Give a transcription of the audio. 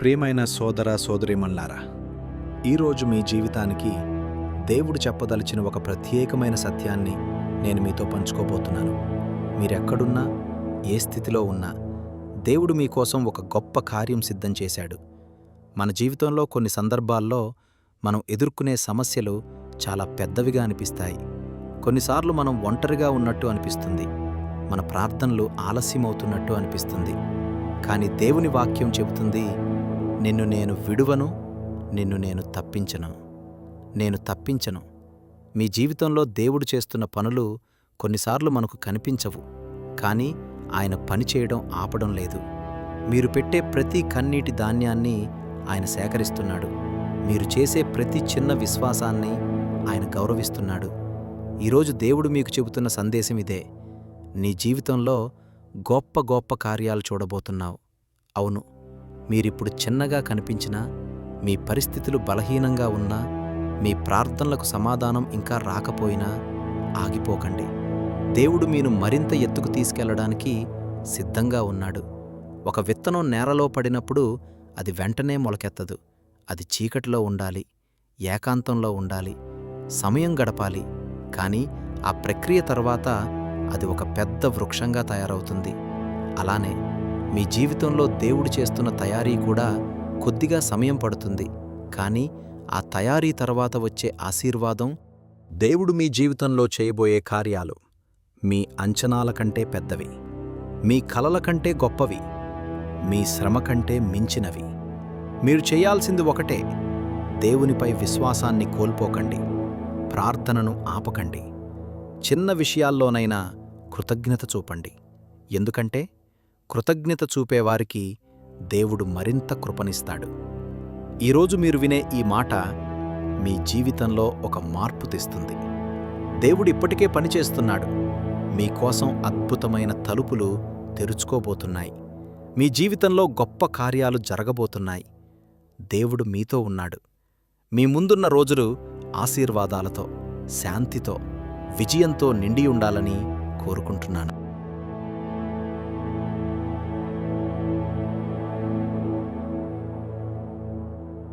ప్రియమైన సోదర సోదరిమల్లారా ఈరోజు మీ జీవితానికి దేవుడు చెప్పదలిచిన ఒక ప్రత్యేకమైన సత్యాన్ని నేను మీతో పంచుకోబోతున్నాను. మీరెక్కడున్నా ఏ స్థితిలో ఉన్నా దేవుడు మీకోసం ఒక గొప్ప కార్యం సిద్ధం చేశాడు. మన జీవితంలో కొన్ని సందర్భాల్లో మనం ఎదుర్కొనే సమస్యలు చాలా పెద్దవిగా అనిపిస్తాయి. కొన్నిసార్లు మనం ఒంటరిగా ఉన్నట్టు అనిపిస్తుంది. మన ప్రార్థనలు ఆలస్యమవుతున్నట్టు అనిపిస్తుంది. కానీ దేవుని వాక్యం చెబుతుంది నిన్ను నేను విడువను నిన్ను నేను తప్పించను. నేను తప్పించను. మీ జీవితంలో దేవుడు చేస్తున్న పనులు కొన్నిసార్లు మనకు కనిపించవు కానీ ఆయన పని చేయడం ఆపడం లేదు. మీరు పెట్టే ప్రతి కన్నీటి ధాన్యాన్ని ఆయన సేకరిస్తున్నాడు. మీరు చేసే ప్రతి చిన్న విశ్వాసాన్ని ఆయన గౌరవిస్తున్నాడు. ఈరోజు దేవుడు మీకు చెబుతున్న సందేశం ఇదే. నీ జీవితంలో గొప్ప గొప్ప కార్యాలు చూడబోతున్నావు. అవును మీరిప్పుడు చిన్నగా కనిపించినా మీ పరిస్థితులు బలహీనంగా ఉన్నా మీ ప్రార్థనలకు సమాధానం ఇంకా రాకపోయినా ఆగిపోకండి. దేవుడు మీరు మరింత ఎత్తుకు తీసుకెళ్ళడానికి సిద్ధంగా ఉన్నాడు. ఒక విత్తనం నేలలో పడినప్పుడు అది వెంటనే మొలకెత్తదు. అది చీకటిలో ఉండాలి ఏకాంతంలో ఉండాలి సమయం గడపాలి. కానీ ఆ ప్రక్రియ తర్వాత అది ఒక పెద్ద వృక్షంగా తయారవుతుంది. అలానే మీ జీవితంలో దేవుడు చేస్తున్న తయారీ కూడా కొద్దిగా సమయం పడుతుంది. కానీ ఆ తయారీ తర్వాత వచ్చే ఆశీర్వాదం దేవుడు మీ జీవితంలో చేయబోయే కార్యాలు మీ అంచనాల కంటే పెద్దవి. మీ కలల కంటే గొప్పవి. మీ శ్రమ కంటే మించినవి. మీరు చేయాల్సింది ఒకటే దేవునిపై విశ్వాసాన్ని కోల్పోకండి. ప్రార్థనను ఆపకండి. చిన్న విషయాల్లోనైనా కృతజ్ఞత చూపండి. ఎందుకంటే కృతజ్ఞత చూపేవారికి దేవుడు మరింత కృపనిస్తాడు. ఈరోజు మీరు వినే ఈ మాట మీ జీవితంలో ఒక మార్పు తెస్తుంది. దేవుడు ఇప్పటికే పనిచేస్తున్నాడు మీకోసం అద్భుతమైన తలుపులు తెరుచుకోబోతున్నాయి. మీ జీవితంలో గొప్ప కార్యాలు జరగబోతున్నాయి. దేవుడు మీతో ఉన్నాడు. మీ ముందున్న రోజులు ఆశీర్వాదాలతో శాంతితో విజయంతో నిండి ఉండాలని కోరుకుంటున్నాను.